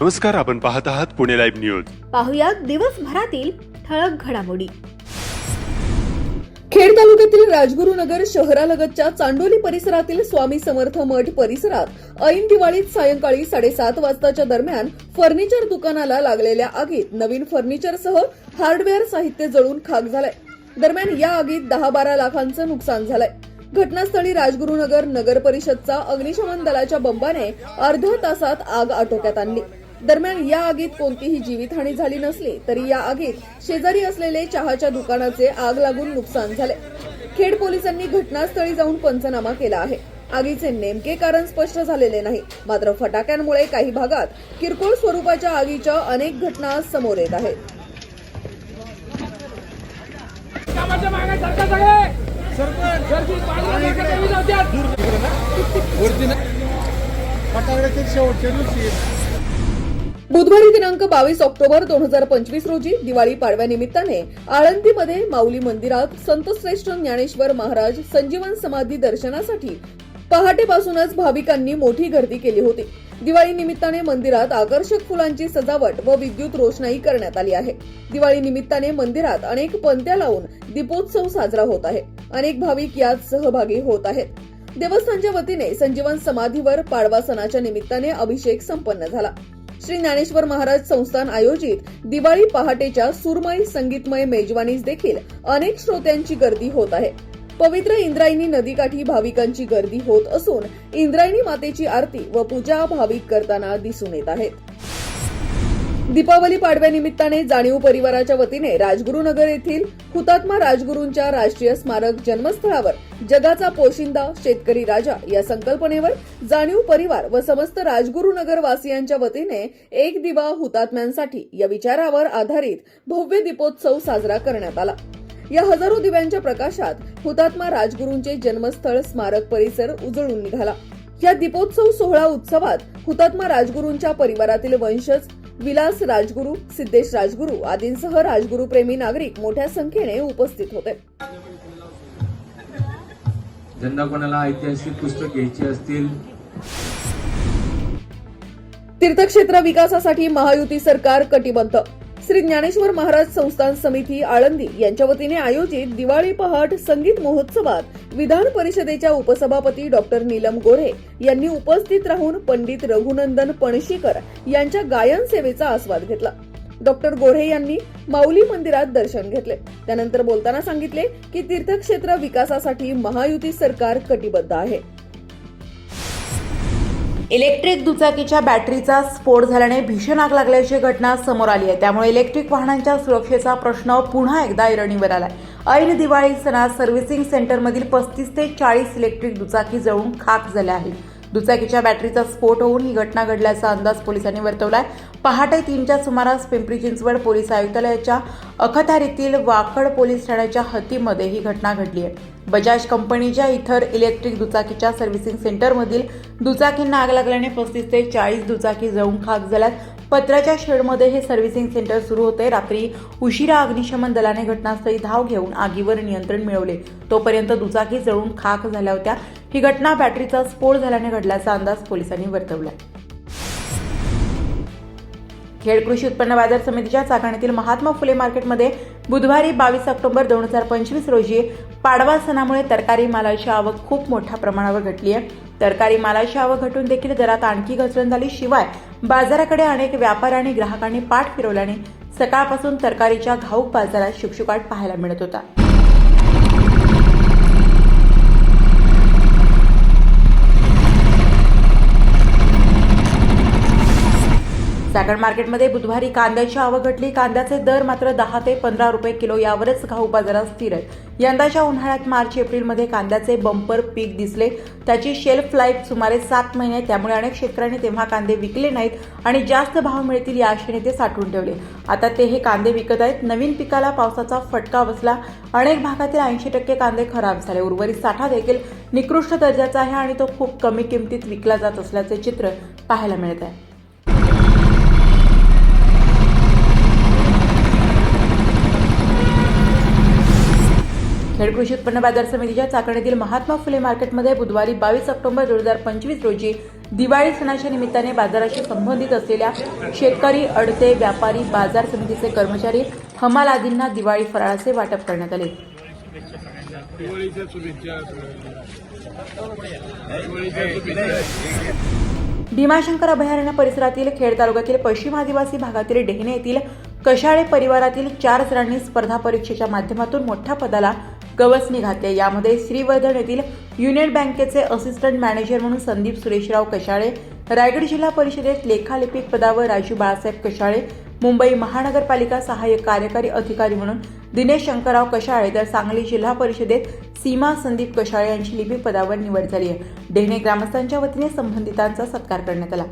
नमस्कार आपण पाहत आहात पुणे लाईव्ह न्यूज. पाहुयात दिवसभरातील ठळक घडामोडी. खेड तालुक्यातील राजगुरुनगर शहरालगतच्या चांडोली परिसरातील स्वामी समर्थ मठ परिसरात ऐन दिवाळीत सायंकाळी साडेसात वाजताच्या दरम्यान फर्निचर दुकानाला लागलेल्या आगीत नवीन फर्निचरसह हार्डवेअर साहित्य जळून खाक झालंय. दरम्यान या आगीत दहा बारा लाखांचं नुकसान झालंय. घटनास्थळी राजगुरुनगर नगर परिषदचा अग्निशमन दलाच्या बंबाने अर्ध्या तासात आग आटोक्यात आणली. दरम्यान या आगीत कोणतीही जीवितहानी झाली नसली तरी या आगीत शेजारी असलेले चहाच्या दुकानाचे आग लागून नुकसान झाले. खेड पोलिसांनी घटनास्थळी जाऊन पंचनामा केला आहे. आगीचे नेमके कारण स्पष्ट झालेले नाही. मात्र फटाक्यांमुळे काही भागात किरकोळ स्वरूपाच्या आगीच्या अनेक घटना समोर येत आहेत. शेवटच्या दिवशी बुधवारी दिनांक बावीस ऑक्टोबर दोन हजार पंचवीस रोजी दिवाळी पाडव्यानिमित्ताने आळंदीमध्ये माऊली मंदिरात संतश्रेष्ठ ज्ञानेश्वर महाराज संजीवन समाधी दर्शनासाठी पहाटेपासूनच भाविकांनी मोठी गर्दी केली होती. दिवाळी निमित्ताने मंदिरात आकर्षक फुलांची सजावट व विद्युत रोषणाई करण्यात आली आहे. दिवाळी निमित्ताने मंदिरात अनेक पंत्या लावून दीपोत्सव साजरा होत आहे. अनेक भाविक यात सहभागी होत आहेत. देवस्थानच्या वतीने संजीवन समाधीवर पाडवा सणाच्या निमित्ताने अभिषेक संपन्न झाला. श्री ज्ञानेश्वर महाराज संस्थान आयोजित दिवाळी पहाटेच्या सुरमई संगीतमय मेजवानीस देखील अनेक श्रोत्यांची गर्दी होत आहे. पवित्र इंद्रायणी नदीकाठी भाविकांची गर्दी होत असून इंद्रायणी मातेची आरती व पूजा भाविक करताना दिसून येत आहेत. दीपावली पाडव्यानिमित्ताने जाणीव परिवाराच्या वतीने राजगुरुनगर येथील हुतात्मा राजगुरूंच्या राष्ट्रीय स्मारक जन्मस्थळावर जगाचा पोशिंदा शेतकरी राजा या संकल्पनेवर जाणीव परिवार व समस्त राजगुरुनगर वासियांच्या वतीने एक दिवा हुतात्म्यांसाठी या विचारावर आधारित भव्य दीपोत्सव साजरा करण्यात आला. या हजारो दिव्यांच्या प्रकाशात हुतात्मा राजगुरूंचे जन्मस्थळ स्मारक परिसर उजळून निघाला. या दीपोत्सव सोहळा उत्सवात हुतात्मा राजगुरूंच्या परिवारातील वंशज विलास राजगुरू सिद्धेश राजगुरू आदींसह राजगुरू प्रेमी नागरिक मोठ्या संख्येने उपस्थित होते. ज्यांना कोणाला ऐतिहासिक पुस्तक घ्यायची असतील. तीर्थक्षेत्र विकासासाठी महायुती सरकार कटिबद्ध. श्री ज्ञानेश्वर महाराज संस्थान समिती आळंदी यांच्या वतीने आयोजित दिवाळी पहाट संगीत महोत्सवात विधान परिषदेच्या उपसभापती डॉक्टर नीलम गोरे यांनी उपस्थित राहून पंडित रघुनंदन पणशीकर यांच्या गायन सेवेचा आस्वाद घेतला. डॉक्टर गोरे यांनी माऊली मंदिरात दर्शन घेतले. त्यानंतर बोलताना सांगितले की तीर्थक्षेत्र विकासासाठी महायुती सरकार कटिबद्ध आहे. इलेक्ट्रिक दुचाकीच्या बॅटरीचा स्फोट झाल्याने भीषण आग लागल्याची घटना समोर आली आहे. त्यामुळे इलेक्ट्रिक वाहनांच्या सुरक्षेचा प्रश्न पुन्हा एकदा ऐरणीवर आलाय. ऐन दिवाळी सणात सर्व्हिसिंग सेंटरमधील पस्तीस ते चाळीस इलेक्ट्रिक दुचाकी जळून खाक झाल्या आहेत. दुचाकीच्या बॅटरीचा स्फोट होऊन ही घटना घडल्याचा अंदाज पोलिसांनी वर्तवला आहे पहाटे तीनच्या सुमारास पिंपरी चिंचवड पोलीस आयुक्तालयाच्या अखतारीतील वाकड पोलीस ठाण्याच्या हद्दीमध्ये ही घटना घडली आहे. बजाज कंपनीच्या इथर इलेक्ट्रिक दुचाकीच्या सर्व्हिसिंग सेंटरमधील दुचाकींना आग लागल्याने पस्तीस ते चाळीस दुचाकी जळून खाक झाल्यात. पत्राच्या शेडमध्ये हे सर्व्हिसिंग सेंटर सुरू होते रात्री उशिरा अग्निशमन दलाने घटनास्थळी धाव घेऊन आगीवर नियंत्रण मिळवले. तोपर्यंत दुचाकी जळून खाक झाल्या होत्या. ही घटना बॅटरीचा स्फोट झाल्याने घडल्याचा अंदाज पोलिसांनी वर्तवला. खेड कृषी उत्पन्न बाजार समितीच्या चाकणीतील महात्मा फुले मार्केटमध्ये बुधवारी बावीस ऑक्टोबर दोन हजार पंचवीस रोजी पाडवा सणामुळे तरकारी मालाची आवक खूप मोठ्या प्रमाणावर घटली आहे तरकारी मालाची आवक घटून देखील दरात आणखी घसरण झाली. शिवाय बाजाराकडे अनेक व्यापारी आणि ग्राहकांनी पाठ फिरवल्याने सकाळपासून तरकारीच्या घाऊक बाजारात शुकशुकाट पाहायला मिळत होता. चाकण मार्केटमध्ये बुधवारी कांद्याची आवक घटली. कांद्याचे दर मात्र दहा ते पंधरा रुपये किलो यावरच घाऊ बाजारात स्थिर आहेत. यंदाच्या उन्हाळ्यात मार्च एप्रिलमध्ये कांद्याचे बंपर पीक दिसले. त्याची शेल्फ लाईफ सुमारे सात महिने त्यामुळे अनेक शेतकऱ्यांनी तेव्हा कांदे विकले नाहीत आणि जास्त भाव मिळतील या आशेने ते साठवून ठेवले. आता ते हे कांदे विकत आहेत. नवीन पिकाला पावसाचा फटका बसला. अनेक भागातील ऐंशी टक्के कांदे खराब झाले. उर्वरित साठा देखील निकृष्ट दर्जाचा आहे आणि तो खूप कमी किमतीत विकला जात असल्याचे चित्र पाहायला मिळत आहे. खेड कृषी उत्पन्न बाजार समितीच्या चाकणीतील महात्मा फुले मार्केटमध्ये बुधवारी बावीस ऑक्टोबर दोन हजार पंचवीस रोजी दिवाळी सणाच्या निमित्ताने बाजाराशी संबंधित असलेल्या शेतकरी अडते व्यापारी बाजार समितीचे कर्मचारी हमाल आदींना दिवाळी फराळाचे वाटप करण्यात आले. भीमाशंकर अभयारण्य परिसरातील खेड तालुक्यातील पश्चिम आदिवासी भागातील डेहणे येथील कशाळे परिवारातील चार जणांनी स्पर्धा परीक्षेच्या माध्यमातून मोठ्या पदाला गवसणी घातले यामध्ये श्रीवर्धन येथील युनियन बँकेचे असिस्टंट मॅनेजर म्हणून संदीप सुरेशराव कशाळे रायगड जिल्हा परिषदेत लेखालिपिक पदावर राजू बाळासाहेब कशाळे मुंबई महानगरपालिका सहाय्यक कार्यकारी अधिकारी म्हणून दिनेश शंकरराव कशाळे तर सांगली जिल्हा परिषदेत सीमा संदीप कशाळे यांची लिपिक पदावर निवड झाली आहे. डेहणे ग्रामस्थांच्या वतीने संबंधितांचा सत्कार करण्यात आला.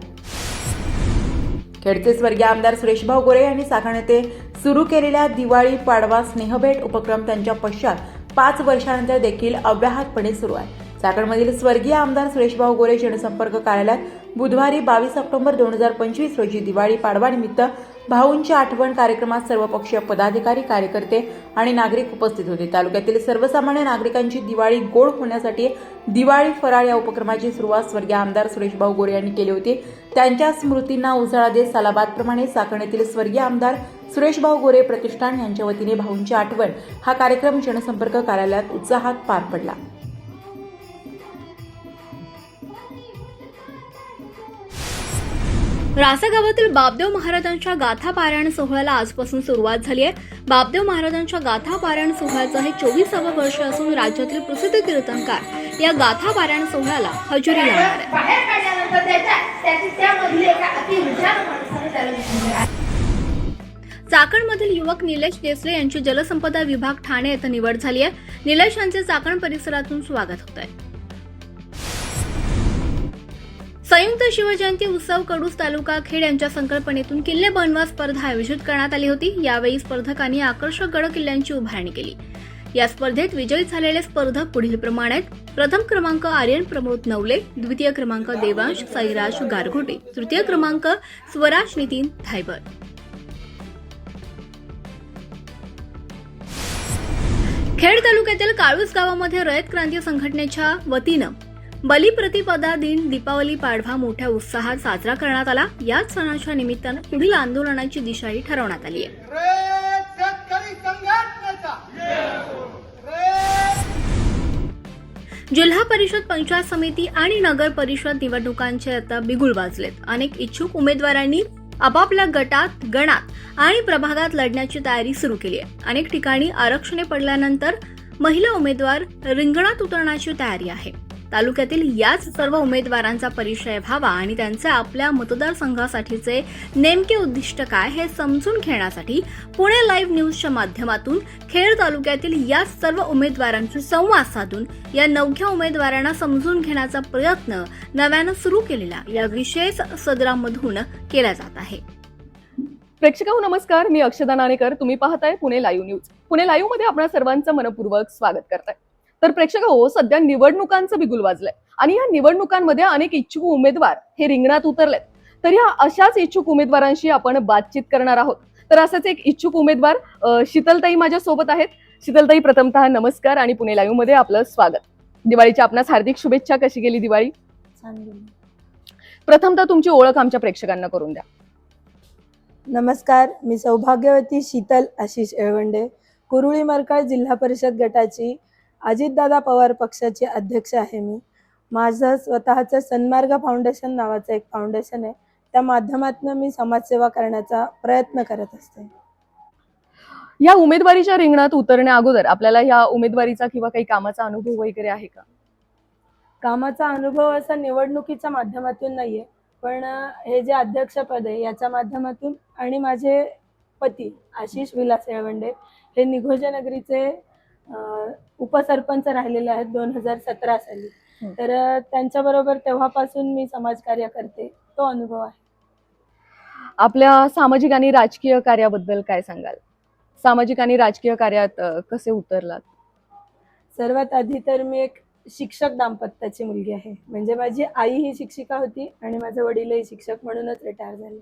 खेडचे स्वर्गीय आमदार सुरेशभाऊ गोरे यांनी साखर येथे सुरू केलेल्या दिवाळी पाडवा स्नेहभेट उपक्रम त्यांच्या पश्चात पाच वर्षानंतर देखील अव्याहतपणे सुरू आहे. चाकणमधील स्वर्गीय आमदार सुरेशभाऊ गोरे जनसंपर्क कार्यालयात बुधवारी बावीस ऑक्टोबर दोन हजार पंचवीस रोजी दिवाळी पाडवानिमित्त भाऊंची आठवण कार्यक्रमात सर्वपक्षीय पदाधिकारी कार्यकर्ते आणि नागरिक उपस्थित होते. तालुक्यातील सर्वसामान्य नागरिकांची दिवाळी गोड होण्यासाठी दिवाळी फराळ या उपक्रमाची सुरुवात स्वर्गीय आमदार सुरेशभाऊ गोरे यांनी केली होती. त्यांच्या स्मृतींना उजाळा देत सालाबादप्रमाणे साकण येथील स्वर्गीय आमदार सुरेशभाऊ गोरे प्रतिष्ठान यांच्या वतीने भाऊंची आठवण हा कार्यक्रम जनसंपर्क कार्यालयात उत्साहात पार पडला. रासा गावातील बापदेव महाराजांच्या गाथा पारायण सोहळ्याला आजपासून सुरुवात झाली आहे. बापदेव महाराजांच्या गाथा पारायण सोहळ्याचं हे चोवीसावं वर्ष असून राज्यातील प्रसिद्ध कीर्तनकार या गाथा पारायण सोहळ्याला हजेरी लावणार आहे. चाकणमधील युवक निलेश देसले यांची जलसंपदा विभाग ठाणे येथे निवड झाली आहे. निलेश यांचे चाकण परिसरातून स्वागत होत आहे संयुक्त शिवजयंती उत्सव कडूस तालुका खेड यांच्या संकल्पनेतून किल्ले बनवा स्पर्धा आयोजित करण्यात आली होती. यावेळी स्पर्धकांनी आकर्षक गड किल्ल्यांची उभारणी केली. या स्पर्धेत विजयी झालेले स्पर्धक पुढील प्रमाणे प्रथम क्रमांक आर्यन प्रमोद नवले द्वितीय क्रमांक देवांश साईराज गारघोटे तृतीय क्रमांक स्वराज नितीन धायबर. खेड तालुक्यातील काळूस गावामध्ये रयत क्रांती संघटनेच्या वतीनं बलिप्रतिपदा दिन दीपावली पाडवा मोठ्या उत्साहात साजरा करण्यात आला. याच सणाच्या निमित्तानं पुढील आंदोलनाची दिशाही ठरवण्यात आली आहे. जिल्हा परिषद पंचायत समिती आणि नगर परिषद निवडणुकांचे आता बिगुल वाजलेत. अनेक इच्छुक उमेदवारांनी आपापल्या गटात गणात आणि प्रभागात लढण्याची तयारी सुरू केली आहे. अनेक ठिकाणी आरक्षणे पडल्यानंतर महिला उमेदवार रिंगणात उतरण्याची तयारी आहे. तालुक्यातील याच सर्व उमेदवारांचा परिचय व्हावा आणि त्यांचे आपल्या मतदारसंघासाठीचे नेमके उद्दिष्ट काय हे समजून घेण्यासाठी पुणे लाईव्ह न्यूजच्या माध्यमातून खेड तालुक्यातील याच सर्व उमेदवारांशी संवाद साधून या नवख्या उमेदवारांना समजून घेण्याचा प्रयत्न नव्यानं सुरू केलेला या विशेष सदरामधून केला जात आहे. प्रेक्षकांनो नमस्कार. मी अक्षदा नाणेकर. तुम्ही पाहताय पुणे लाईव्ह न्यूज. पुणे लाईव्हमध्ये आपण सर्वांचं मनपूर्वक स्वागत करताय. तर प्रेक्षक हो सध्या निवडणुकांचं बिगुल वाजलंय. आणि या निवडणुकांमध्ये अनेक इच्छुक उमेदवार हे रिंगणात उतरलेत. तर या अशाच इच्छुक उमेदवारांशी आपण बातचीत करणार आहोत. तर असंच एक इच्छुक उमेदवार शीतलताई माझ्या सोबत आहेत. शीतलताई प्रथमतः नमस्कार आणि पुणे लाईव्हमध्ये आपलं स्वागत. दिवाळीच्या आपणास हार्दिक शुभेच्छा. कशी गेली दिवाळी? प्रथमतः तुमची ओळख आमच्या प्रेक्षकांना करून द्या. नमस्कार मी सौभाग्यवती शीतल आशिष येळवंडे कुरुळी मरकाळ जिल्हा परिषद गटाची अजितदादा पवार पक्षाची अध्यक्ष आहे मी. माझं स्वतःचं सन्मार्ग फाउंडेशन नावाचं एक फाउंडेशन आहे. त्या माध्यमातून मी समाजसेवा करण्याचा प्रयत्न करत असते. या उमेदवारीच्या रिंगणात उतरण्या अगोदर आपल्याला या उमेदवारीचा किंवा काही कामाचा अनुभव वगैरे आहे का? कामाचा अनुभव असा निवडणुकीच्या माध्यमातून नाहीये. पण हे जे अध्यक्षपद आहे याच्या माध्यमातून आणि माझे पती आशिष विलास येळवंडे हे निघोजा नगरीचे अं, उपसरपंच राहिलेले आहेत दोन हजार सतरा साली. तर अं, त्यांच्याबरोबर तेव्हापासून मी समाजकार्य करते. तो अनुभव आहे. आपल्या सामाजिक आणि राजकीय कार्याबद्दल काय सांगाल? सामाजिक आणि राजकीय कार्यात कसे उतरलात? सर्वात आधी तर मी एक शिक्षक दाम्पत्याची मुलगी आहे. म्हणजे माझी आई ही शिक्षिका होती आणि माझे वडीलही शिक्षक म्हणूनच रिटायर झाले.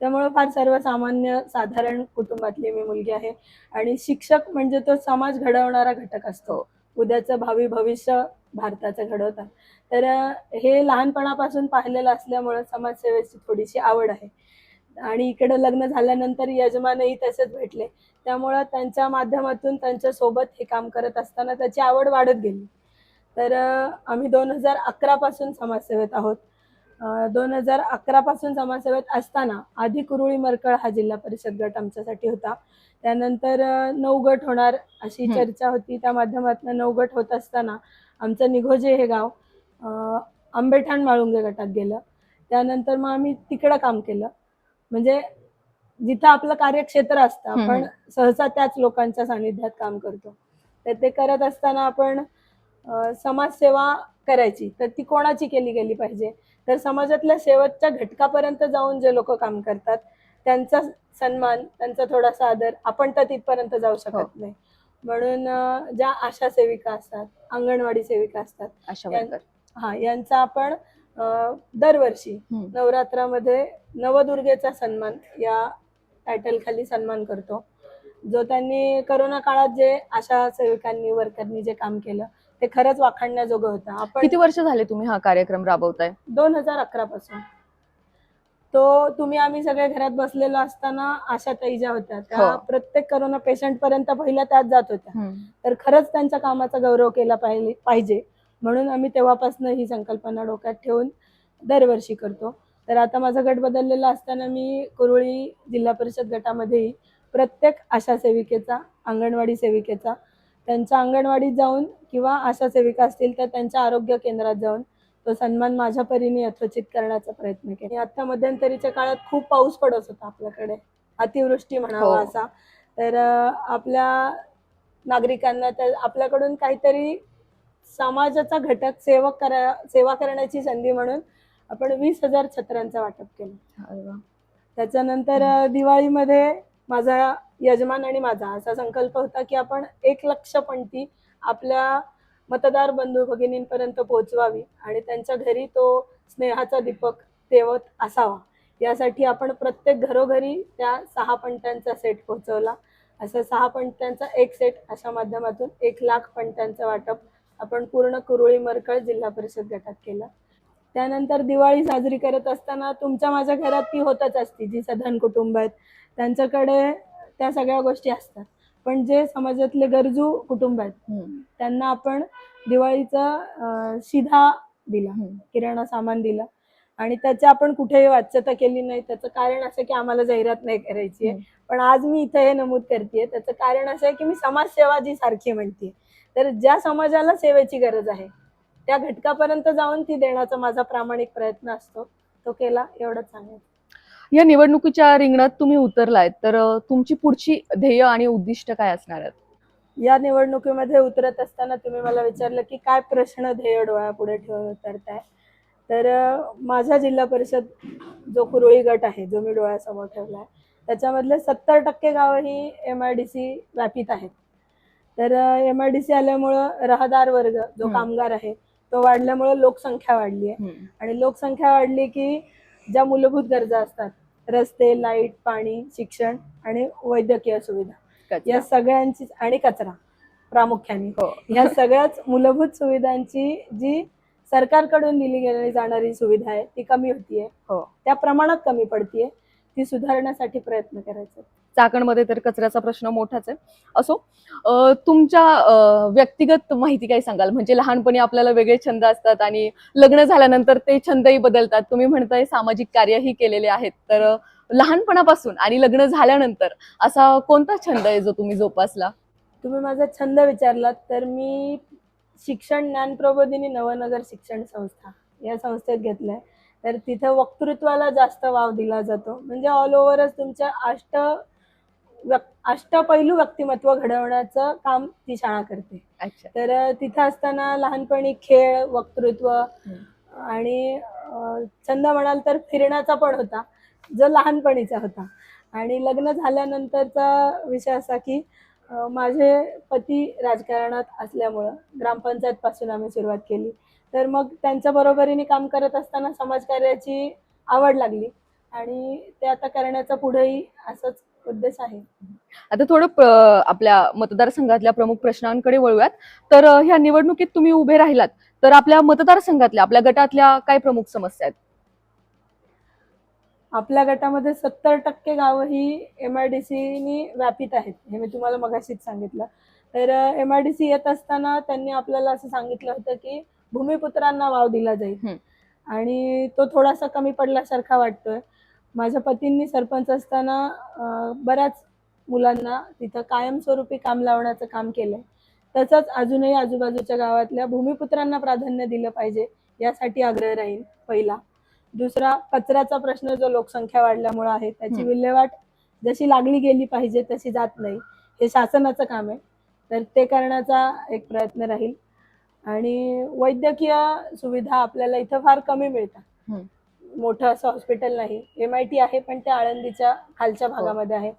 त्यामुळे फार सर्वसामान्य साधारण कुटुंबातली मी मुलगी आहे. आणि शिक्षक म्हणजे तो समाज घडवणारा घटक असतो. उद्याचं भावी भविष्य भारताचं घडवतात. तर हे लहानपणापासून पाहिलेलं असल्यामुळं समाजसेवेची थोडीशी आवड आहे. आणि इकडे लग्न झाल्यानंतर यजमानही तसेच भेटले. त्यामुळं त्यांच्या माध्यमातून त्यांच्यासोबत हे काम करत असताना त्याची आवड वाढत गेली. तर आम्ही दोन हजार अकरा पासून समाजसेवेत आहोत. दोन हजार अकरा पासून समाजसेवेत असताना आधी कुरुळी मरकळ हा जिल्हा परिषद गट आमच्यासाठी होता. त्यानंतर नऊ गट होणार अशी. चर्चा होती. त्या माध्यमातून नऊ गट होत असताना आमचं निघोजे हे गाव आंबेठाण माळुंगे गटात गेलं. त्यानंतर मग आम्ही तिकडं काम केलं. म्हणजे जिथं आपलं कार्यक्षेत्र असतं. आपण सहसा त्याच लोकांच्या सानिध्यात काम करतो. तर ते करत असताना आपण समाजसेवा करायची तर ती कोणाची केली गेली पाहिजे तर समाजातल्या शेवटच्या घटकापर्यंत जाऊन जे लोक काम करतात त्यांचा सन्मान त्यांचा थोडासा आदर आपण तर तिथपर्यंत जाऊ हो. शकत नाही म्हणून ज्या आशा सेविका असतात अंगणवाडी सेविका असतात हा यांचा आपण दरवर्षी. नवरात्रामध्ये नवदुर्गेचा सन्मान या टायटल खाली सन्मान करतो जो त्यांनी करोना काळात जे आशा सेविकांनी वर्करनी जे काम केलं ते खरंच वाखाणण्याजोगं होतं. आपण किती वर्ष झाले तुम्ही हा कार्यक्रम राबवताय? दोन हजार अकरा पासून. तो तुम्ही आम्ही सगळे घरात बसलेलो असताना आशा ताई ज्या होत्या त्या हो. प्रत्येक करोना पेशंट पर्यंत पहिल्या त्याच जात होत्या. तर खरंच त्यांच्या कामाचा गौरव केला पाहिजे. म्हणून आम्ही तेव्हापासून ही संकल्पना डोक्यात ठेवून दरवर्षी करतो. तर आता माझा गट बदललेला असताना मी कुरुळी जिल्हा परिषद गटामध्येही प्रत्येक आशा सेविकेचा अंगणवाडी सेविकेचा त्यांच्या अंगणवाडीत जाऊन किंवा आशा सेविका असतील तर त्यांच्या आरोग्य केंद्रात जाऊन तो सन्मान माझ्या परीने यथोचित करण्याचा प्रयत्न केला. आता मध्यंतरीच्या काळात खूप पाऊस पडत होता आपल्याकडे. अतिवृष्टी म्हणावा हो. असा. तर आपल्या नागरिकांना तर आपल्याकडून काहीतरी समाजाचा घटक सेवक करा सेवा करण्याची संधी म्हणून आपण वीस हजार छत्रांचं वाटप केलं. त्याच्यानंतर दिवाळीमध्ये माझा यजमान आणि माझा असा संकल्प होता की आपण एक लक्ष पणती आपल्या मतदार बंधू भगिनींपर्यंत पोहोचवावी आणि त्यांच्या घरी तो स्नेहाचा दीपक तेवत असावा. यासाठी आपण प्रत्येक घरोघरी त्या सहा पणत्यांचा सेट पोहोचवला. असं सहा पणत्यांचा एक सेट अशा माध्यमातून एक लाख पणत्यांचं वाटप आपण पूर्ण कुरुळी मरकळ जिल्हा परिषद गटात केलं. त्यानंतर दिवाळी साजरी करत असताना तुमच्या माझ्या घरात ती होतच असते जी सधन कुटुंब आहेत. त्यांच्याकडे त्या सगळ्या गोष्टी असतात. पण जे समाजातले गरजू कुटुंब आहेत त्यांना आपण दिवाळीचा शिधा दिला किराणा सामान दिलं. आणि त्याची आपण कुठेही वाच्यता केली नाही. त्याचं कारण असं की आम्हाला जाहिरात नाही करायची आहे. पण आज मी इथे हे नमूद करते त्याचं कारण असं आहे की मी समाजसेवा जी सारखी म्हणते तर ज्या समाजाला सेवेची गरज आहे त्या घटकापर्यंत जाऊन ती देण्याचा माझा प्रामाणिक प्रयत्न असतो. तो केला एवढंच सांगेल या निवडणुकीच्या रिंगणात तुम्ही उतरलाय तर तुमची पुढची ध्येय आणि उद्दिष्ट काय असणार आहेत? या निवडणुकीमध्ये उतरत असताना तुम्ही मला विचारलं की काय प्रश्न ध्येय डोळ्यापुढे ठेवून उतरताय? तर माझा जिल्हा परिषद जो कुरुळी गट आहे जो मी डोळ्यासमोर ठेवला आहे त्याच्यामधले सत्तर टक्के गावं ही एम आय डी सी व्यापित आहेत. तर एम आय डी सी आल्यामुळं रहदार वर्ग जो. कामगार आहे तो वाढल्यामुळं लोकसंख्या वाढली आहे. आणि लोकसंख्या वाढली की ज्या मूलभूत गरजा असतात रस्ते लाइट पाणी शिक्षण आणि वैद्यकीय सुविधा या सगळ्यांची आणि कचरा प्रामुख्याने. हो. या सगळ्याच मूलभूत सुविधांची जी सरकारकडून दिली गेली जाणारी सुविधा आहे ती कमी होतीये. हो. त्या प्रमाणात कमी पडतीये. ती सुधारण्यासाठी प्रयत्न करायचे चाकणमध्ये तर कचऱ्याचा प्रश्न मोठाच आहे. असो तुमच्या व्यक्तिगत माहिती काय सांगाल? म्हणजे लहानपणी आपल्याला वेगळे छंद असतात आणि लग्न झाल्यानंतर ते छंदही बदलतात. तुम्ही म्हणताय सामाजिक कार्यही केलेले आहेत. तर लहानपणापासून आणि लग्न झाल्यानंतर असा कोणता छंद आहे जो तुम्ही जोपासला? तुम्ही माझा छंद विचारलात तर मी शिक्षण ज्ञानप्रबोधिनी नवनगर शिक्षण संस्था या संस्थेत घेतलंय. तर तिथं वक्तृत्वाला जास्त वाव दिला जातो. म्हणजे ऑल ओव्हरच तुमच्या अष्ट अष्टपैलू व्यक्तिमत्व घडवण्याचं काम ती शाळा करते. अच्छा. तर तिथं असताना लहानपणी खेळ वक्तृत्व आणि छंद म्हणाल तर फिरण्याचा पण होता जो लहानपणीचा होता. आणि लग्न झाल्यानंतरचा विषय असा की माझे पती राजकारणात असल्यामुळं ग्रामपंचायत पासून आम्ही सुरुवात केली. तर मग त्यांच्या बरोबरीने काम करत असताना समाजकार्याची आवड लागली आणि ते आता करण्याचा पुढेही असंच उद्देश आहे. आता थोडं आपल्या मतदारसंघातल्या प्रमुख प्रश्नांकडे वळूयात. तर ह्या निवडणुकीत तुम्ही उभे राहिलात. तर आपल्या मतदारसंघातल्या आपल्या गटातल्या काय प्रमुख समस्या आहेत? आपल्या गटामध्ये सत्तर टक्के गावं ही एम आय डी सीनी व्यापित आहेत हे मी तुम्हाला मगाशीच सांगितलं. तर एम आय डी सी येत असताना त्यांनी आपल्याला असं सांगितलं होतं की भूमिपुत्रांना वाव दिला जाईल. आणि तो थोडासा कमी पडल्यासारखा वाटतोय. माझ्या पतींनी सरपंच असताना बऱ्याच मुलांना तिथं कायमस्वरूपी काम लावण्याचं काम केलंय. तसंच अजूनही आजूबाजूच्या गावातल्या भूमिपुत्रांना प्राधान्य दिलं पाहिजे यासाठी आग्रह राहील पहिला. दुसरा कचऱ्याचा प्रश्न जो लोकसंख्या वाढल्यामुळे आहे त्याची. विल्हेवाट जशी लागली गेली पाहिजे तशी जात नाही. हे शासनाचं काम आहे. तर ते करण्याचा एक प्रयत्न राहील. आणि वैद्यकीय सुविधा आपल्याला इथं फार कमी मिळतात. मोठं असं हॉस्पिटल नाही. एम आय टी आहे पण ते आळंदीच्या खालच्या भागामध्ये आहे.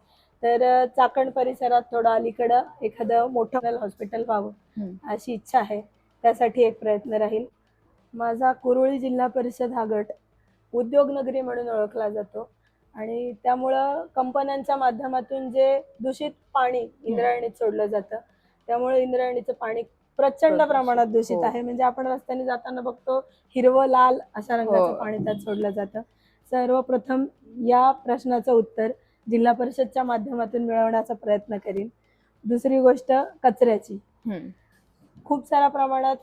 तर चाकण परिसरात थोडं अलीकडं एखादं मोठं हॉस्पिटल व्हावं हं. अशी इच्छा आहे. त्यासाठी एक प्रयत्न राहील. माझा कुरुळी जिल्हा परिषद हा गट उद्योगनगरी म्हणून ओळखला जातो. आणि त्यामुळं कंपन्यांच्या माध्यमातून जे दूषित पाणी इंद्रायणीत सोडलं जातं त्यामुळे इंद्रायणीचं पाणी प्रचंड. प्रमाणात दूषित हो. आहे म्हणजे आपण रस्त्याने जाताना बघतो हिरवं लाल अशा रंगाचं हो. पाणी त्यात सोडलं जातं सर्वप्रथम या प्रश्नाचं उत्तर जिल्हा परिषदच्या माध्यमातून मिळवण्याचा प्रयत्न करीन दुसरी गोष्ट कचऱ्याची. खूप साऱ्या प्रमाणात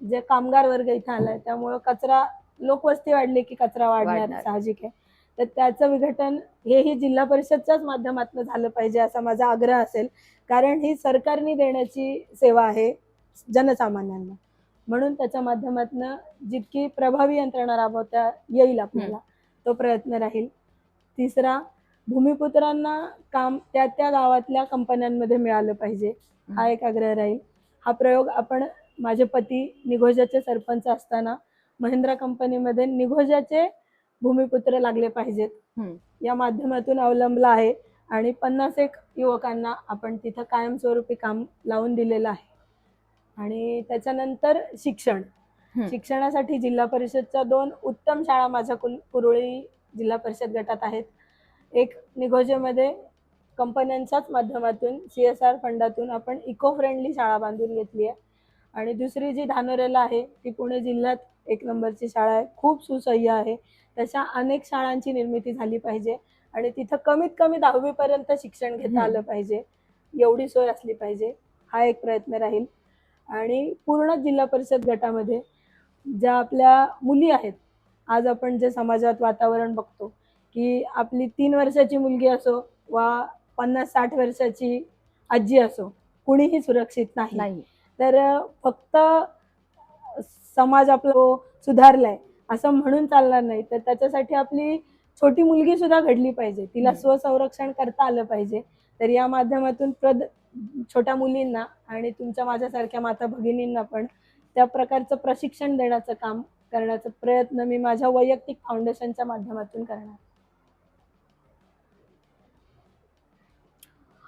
जे कामगार वर्ग इथे आलाय त्यामुळं कचरा लोकवस्ती वाढली की कचरा वाढणार. साहजिक आहे तर त्याचं विघटन हेही जिल्हा परिषदच्याच माध्यमातून झालं पाहिजे असा माझा आग्रह असेल कारण ही सरकारने देण्याची सेवा आहे जनसामान्यांना. म्हणून त्याच्या माध्यमातून जितकी प्रभावी यंत्रणा राबवता येईल आपल्याला तो प्रयत्न राहील. तिसरा भूमिपुत्रांना काम त्या त्या गावातल्या कंपन्यांमध्ये मिळालं पाहिजे. हा एक आग्रह राहील. हा प्रयोग आपण माझे पती निघोजाचे सरपंच असताना महिंद्रा कंपनीमध्ये निघोजाचे भूमिपुत्र लागले पाहिजेत. या माध्यमातून अवलंबला आहे आणि पन्नास एक युवकांना आपण तिथं कायमस्वरूपी काम लावून दिलेलं आहे. आणि त्याच्यानंतर शिक्षण. शिक्षणासाठी जिल्हा परिषदच्या दोन उत्तम शाळा माझ्या कुल कुरुळी जिल्हा परिषद गटात आहेत. एक निगोजेमध्ये कंपन्यांच्याच माध्यमातून सी एस आर फंडातून आपण इको फ्रेंडली शाळा बांधून घेतली आहे. आणि दुसरी जी धानोरेला आहे ती पुणे जिल्ह्यात एक नंबरची शाळा आहे. खूप सुसह्य आहे. तशा अनेक शाळांची निर्मिती झाली पाहिजे आणि तिथं कमीत कमी दहावीपर्यंत शिक्षण घेता. आलं पाहिजे. एवढी सोय असली पाहिजे. हा एक प्रयत्न राहील. आणि पूर्ण जिल्हा परिषद गटामध्ये ज्या आपल्या मुली आहेत आज आपण जे समाजात वातावरण बघतो की आपली तीन वर्षाची मुलगी असो वा पन्नास साठ वर्षाची आजी असो कुणीही सुरक्षित नाही. नाही. तर फक्त समाज आपलं सुधारलाय असं म्हणून चालणार नाही. तर त्याच्यासाठी आपली छोटी मुलगी सुद्धा घडली पाहिजे. तिला. स्वसंरक्षण करता आलं पाहिजे. तर या माध्यमातून प्रद छोट्या मुलींना आणि तुमच्या माझ्यासारख्या माता भगिनींना पण त्या प्रकारचं प्रशिक्षण देण्याचं काम करण्याचा प्रयत्न मी माझ्या वैयक्तिक फाउंडेशनच्या माध्यमातून करणार.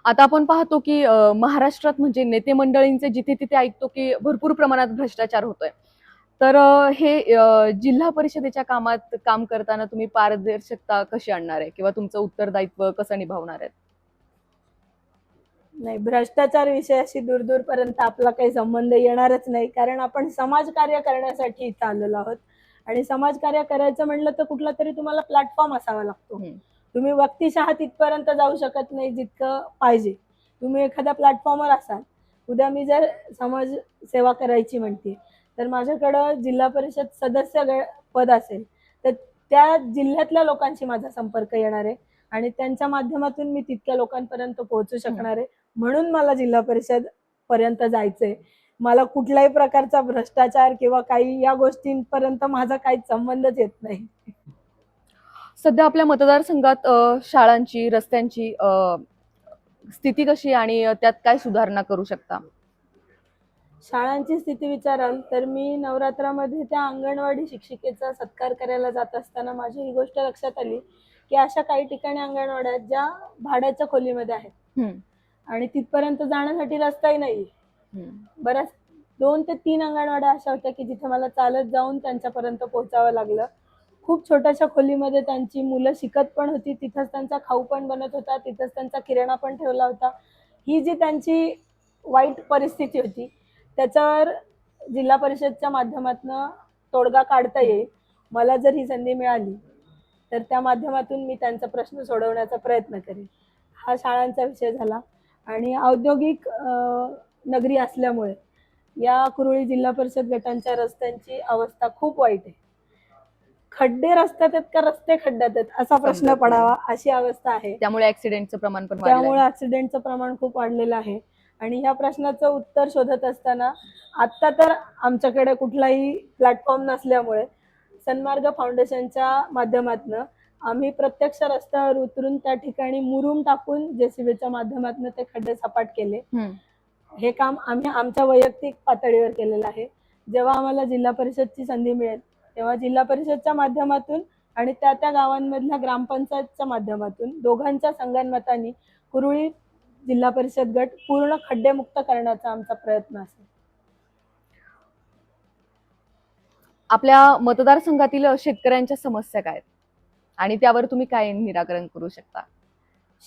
आता आपण पाहतो की महाराष्ट्रात म्हणजे नेते मंडळींचे जिथे तिथे ऐकतो की भरपूर प्रमाणात भ्रष्टाचार होतोय. तर हे जिल्हा परिषदेच्या कामात काम करताना तुम्ही पारदर्शकता कशी आणणार आहे? किंवा तुमचं उत्तरदायित्व कसं निभावणार आहे नाही भ्रष्टाचार विषयाशी दूर दूरपर्यंत आपला काही संबंध येणारच नाही. कारण आपण समाजकार्य करण्यासाठी इथं आलेलो आहोत. आणि समाजकार्य करायचं म्हणलं तर कुठला तरी तुम्हाला प्लॅटफॉर्म असावा लागतो. तुम्ही व्यक्तिशः तिथपर्यंत जाऊ शकत नाही जितकं पाहिजे. तुम्ही एखाद्या प्लॅटफॉर्मवर असाल. उद्या मी जर समाज सेवा करायची म्हणते तर माझ्याकडं जिल्हा परिषद सदस्य पद असेल तर त्या जिल्ह्यातल्या लोकांशी माझा संपर्क येणार आहे. आणि त्यांच्या माध्यमातून मी तितक्या लोकांपर्यंत पोहोचू शकणार आहे. म्हणून मला जिल्हा परिषद पर्यंत जायचंय. मला कुठल्याही प्रकारचा भ्रष्टाचार किंवा काही या गोष्टींपर्यंत माझा काहीच संबंधच येत नाही. सध्या आपल्या मतदारसंघात शाळांची रस्त्यांची स्थिती कशी आणि त्यात काय सुधारणा करू शकता? शाळांची स्थिती विचाराल तर मी नवरात्रामध्ये त्या अंगणवाडी शिक्षिकेचा सत्कार करायला जात असताना माझी ही गोष्ट लक्षात आली की अशा काही ठिकाणी अंगणवाड्या ज्या भाड्याच्या खोलीमध्ये आहेत. आणि तिथपर्यंत जाण्यासाठी रस्ताही नाही. बऱ्याच दोन ते तीन अंगणवाड्या अशा होत्या की जिथे मला चालत जाऊन त्यांच्यापर्यंत पोहोचावं लागलं. खूप छोट्याशा खोलीमध्ये त्यांची मुलं शिकत पण होती. तिथंच त्यांचा खाऊ पण बनत होता. तिथंच त्यांचा किराणा पण ठेवला होता. ही जी त्यांची वाईट परिस्थिती होती त्याच्यावर जिल्हा परिषदच्या माध्यमातून तोडगा काढता येईल. मला जर ही संधी मिळाली तर त्या माध्यमातून मी त्यांचा प्रश्न सोडवण्याचा प्रयत्न करेन. हा शाळांचा विषय झाला. आणि औद्योगिक नगरी असल्यामुळे या कुरुळी जिल्हा परिषद गटांच्या रस्त्यांची अवस्था खूप वाईट आहे खड्डे रस्त्यात आहेत का रस्ते खड्ड्यात आहेत असा प्रश्न. पडावा अशी अवस्था आहे त्यामुळे ऍक्सिडेंटचं प्रमाण पण. त्यामुळे ऍक्सिडेंटचं प्रमाण खूप वाढलेलं आहे आणि ह्या प्रश्नाचं उत्तर शोधत असताना आत्ता तर आमच्याकडे कुठलाही प्लॅटफॉर्म नसल्यामुळे सन्मार्ग फाउंडेशनच्या माध्यमातून आम्ही प्रत्यक्ष रस्त्यावर उतरून त्या ठिकाणी मुरुम टाकून जेसीबीच्या माध्यमातून ते खड्डे सपाट केले. हे काम आम्ही आमच्या वैयक्तिक पातळीवर केलेलं आहे जेव्हा आम्हाला जिल्हा परिषदची संधी मिळेल तेव्हा जिल्हा परिषदच्या माध्यमातून आणि त्या त्या गावांमधल्या ग्रामपंचायतच्या माध्यमातून दोघांच्या संगनमतानी कुरुळी जिल्हा परिषद गट पूर्ण खड्डेमुक्त करण्याचा आमचा प्रयत्न असेल आपल्या मतदारसंघातील शेतकऱ्यांच्या समस्या काय आहेत? आणि त्यावर तुम्ही काय निराकरण करू शकता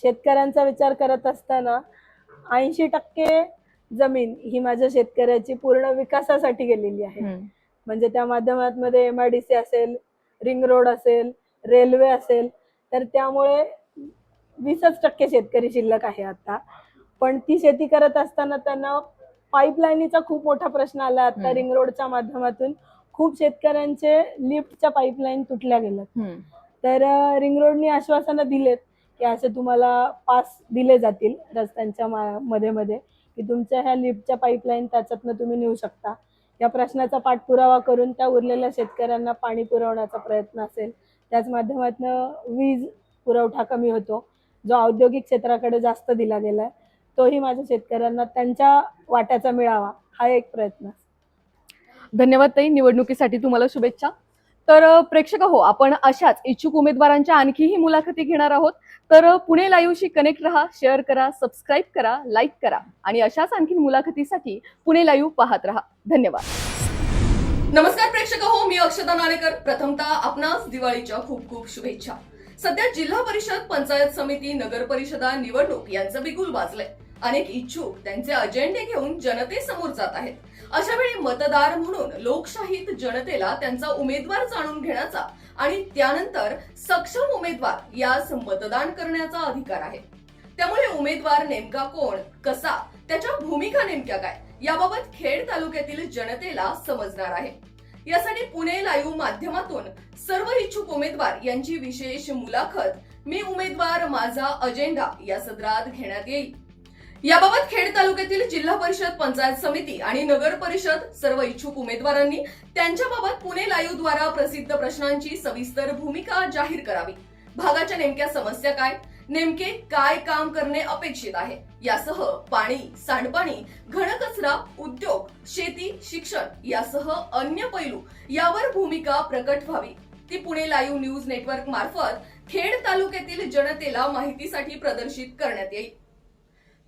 शेतकऱ्यांचा विचार करत असताना ऐंशी टक्के जमीन ही माझ्या शेतकऱ्याची पूर्ण विकासासाठी गेलेली आहे. म्हणजे त्या माध्यमांमध्ये एम आय डी सी असेल रिंग रोड असेल रेल्वे असेल तर त्यामुळे वीसच टक्के शेतकरी शिल्लक आहे आता पण ती शेती करत असताना त्यांना पाईपलाईनीचा खूप मोठा प्रश्न आला आता. रिंग रोडच्या माध्यमातून खूप शेतकऱ्यांचे लिफ्टच्या पाईपलाईन तुटल्या हम्म. तर रिंग रोडनी आश्वासनं दिलेत की असे तुम्हाला पास दिले जातील रस्त्यांच्या मा- मध्ये मध्ये की तुमच्या ह्या लिफ्टच्या पाईपलाईन त्याच्यातनं तुम्ही नेऊ शकता. या प्रश्नाचा पाठपुरावा करून त्या उरलेल्या शेतकऱ्यांना पाणी पुरवण्याचा प्रयत्न असेल त्याच माध्यमातून वीज पुरवठा कमी होतो जो औद्योगिक क्षेत्राकडे जास्त दिला गेला आहे तोही माझ्या शेतकऱ्यांना त्यांच्या वाट्याचा मिळावा हा एक प्रयत्न. धन्यवाद ताई. निवडणुकीसाठी तुम्हाला शुभेच्छा. तर प्रेक्षक हो आपण अशाच इच्छुक उमेदवारांच्या आणखीही मुलाखती घेणार आहोत. तर पुणे लाईव्हशी कनेक्ट राहा शेअर करा सबस्क्राईब करा लाईक करा आणि अशाच आणखी मुलाखतीसाठी पुणे लाईव्ह पाहत राहा. धन्यवाद. नमस्कार प्रेक्षक हो मी अक्षता नाणेकर प्रथमतः आपणास दिवाळीच्या खूप खूप शुभेच्छा. सध्या जिल्हा परिषद पंचायत समिती नगर परिषदा निवडणूक यांचं बिगुल वाजलंय. अनेक इच्छुक त्यांचे अजेंडे घेऊन जनतेसमोर जात आहेत. अशा वेळी मतदार म्हणून लोकशाहीत जनतेला त्यांचा उमेदवार जाणून घेण्याचा आणि त्यानंतर सक्षम उमेदवार यास मतदान करण्याचा अधिकार आहे. त्यामुळे उमेदवार नेमका कोण कसा त्याच्या भूमिका नेमक्या काय याबाबत खेड तालुक्यातील जनतेला समजणार आहे. यासाठी पुणे लाईव्ह माध्यमातून सर्व इच्छुक उमेदवार यांची विशेष मुलाखत मी उमेदवार माझा अजेंडा या सदरात घेण्यात येईल. याबाबत खेड तालुक्यातील जिल्हा परिषद पंचायत समिती आणि नगर परिषद सर्व इच्छुक उमेदवारांनी त्यांच्याबाबत पुणे लाईव्ह द्वारा प्रसिद्ध प्रश्नांची सविस्तर भूमिका जाहीर करावी. भागाच्या नेमक्या समस्या काय? नेमके काय काम करणे अपेक्षित आहे? यासह पाणी सांडपाणी घनकचरा उद्योग शेती शिक्षण यासह अन्य पैलू यावर भूमिका प्रकट व्हावी. ती पुणे लाईव्ह न्यूज नेटवर्क मार्फत खेड तालुक्यातील जनतेला माहितीसाठी प्रदर्शित करण्यात येईल.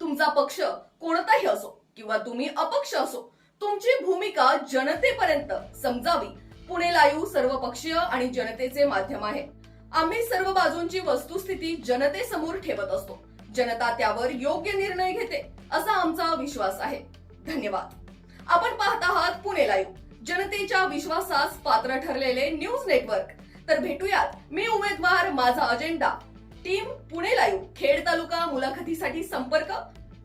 तुमचा पक्ष कोणताही असो किंवा तुम्ही अपक्ष असो तुमची भूमिका जनतेपर्यंत समजावी. पुणे लाईव्ह सर्व पक्षीय आणि जनतेचे माध्यम आहे. आम्ही सर्व बाजूंची वस्तुस्थिती जनतेसमोर ठेवत असतो. जनता त्यावर योग्य निर्णय घेते असा आमचा विश्वास आहे. धन्यवाद. आपण पाहत आहात पुणे लाईव्ह जनतेच्या विश्वासास पात्र ठरलेले न्यूज नेटवर्क. तर भेटूयात. मी उमेदवार माझा agenda team Pune live Khed तालुका मुलाखतीसाठी संपर्क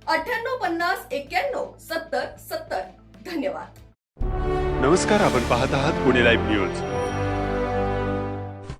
अठ्ठ्याण्णव पन्नास एक्क्याण्णव सत्तर सत्तर. धन्यवाद. नमस्कार आपण पाहत आहात पुणे लाईव्ह न्यूज.